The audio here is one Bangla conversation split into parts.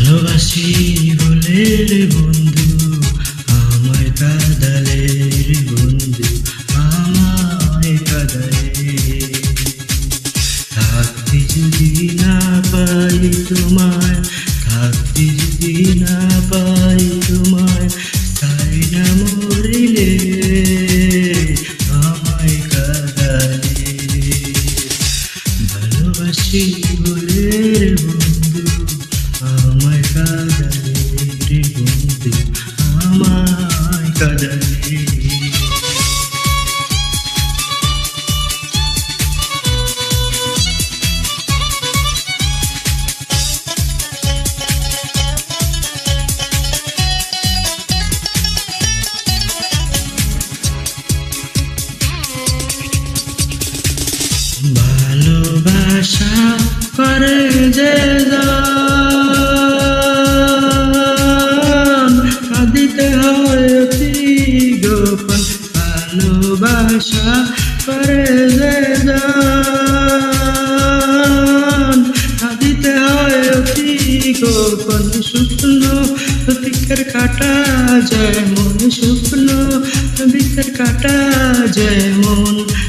ভালোবাসি বলে বন্ধু, আমায় কাদালে রে বন্ধু, আমায় কাদালে। থাকতে যদি না পাই তোমায়, থাকতে যদি না পাই তোমায়, তাই না মরিলে আমায় কাদালে। ভালোবাসি বলে রে ভালোবাসা করে যে কাঁদিতে হয় অতি গোপন ভালোবাসা। করে যে কাঁদিতে হয় অতি গোপন শুকনো দিকের কাটা যেমন শুকনো দিকের কাটা যেমন পাতা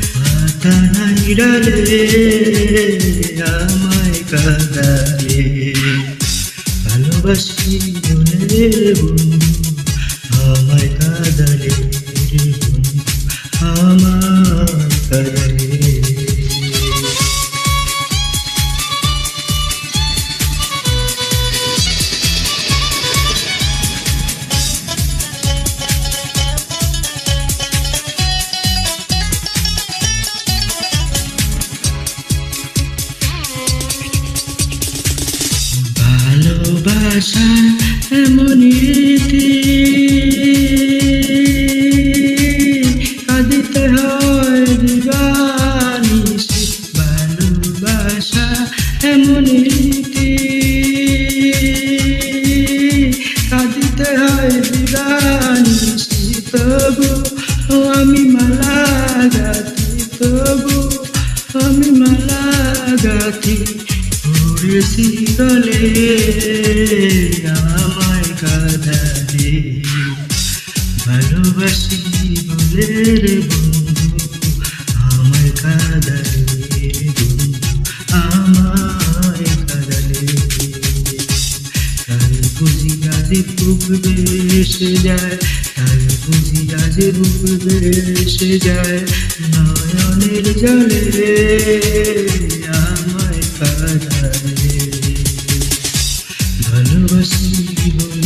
ডালে আমায় কাঁদালে ভালোবাসি বন্ধু আমায় কাঁদালে আমায় কাদালে। ভালোবাসা এমন রীতি কাঁদিতে হয় দিবানিসি ভালোবাসা এমন রীতি কাঁদিতে হয় দিবানিসি তবু আমি মালা গাথি, তবু আমি মালা পড়েছি গলে আমায় কাঁদালে। ভালোবাসি বলে রে বন্ধু, আমায় কাঁদালে আমায় কাঁদালে। তাই বুঝি আজ বুক বেসে যায় তাই বুঝি আজ বুক বেসে যায়, নয়নের জলে কাঁদালে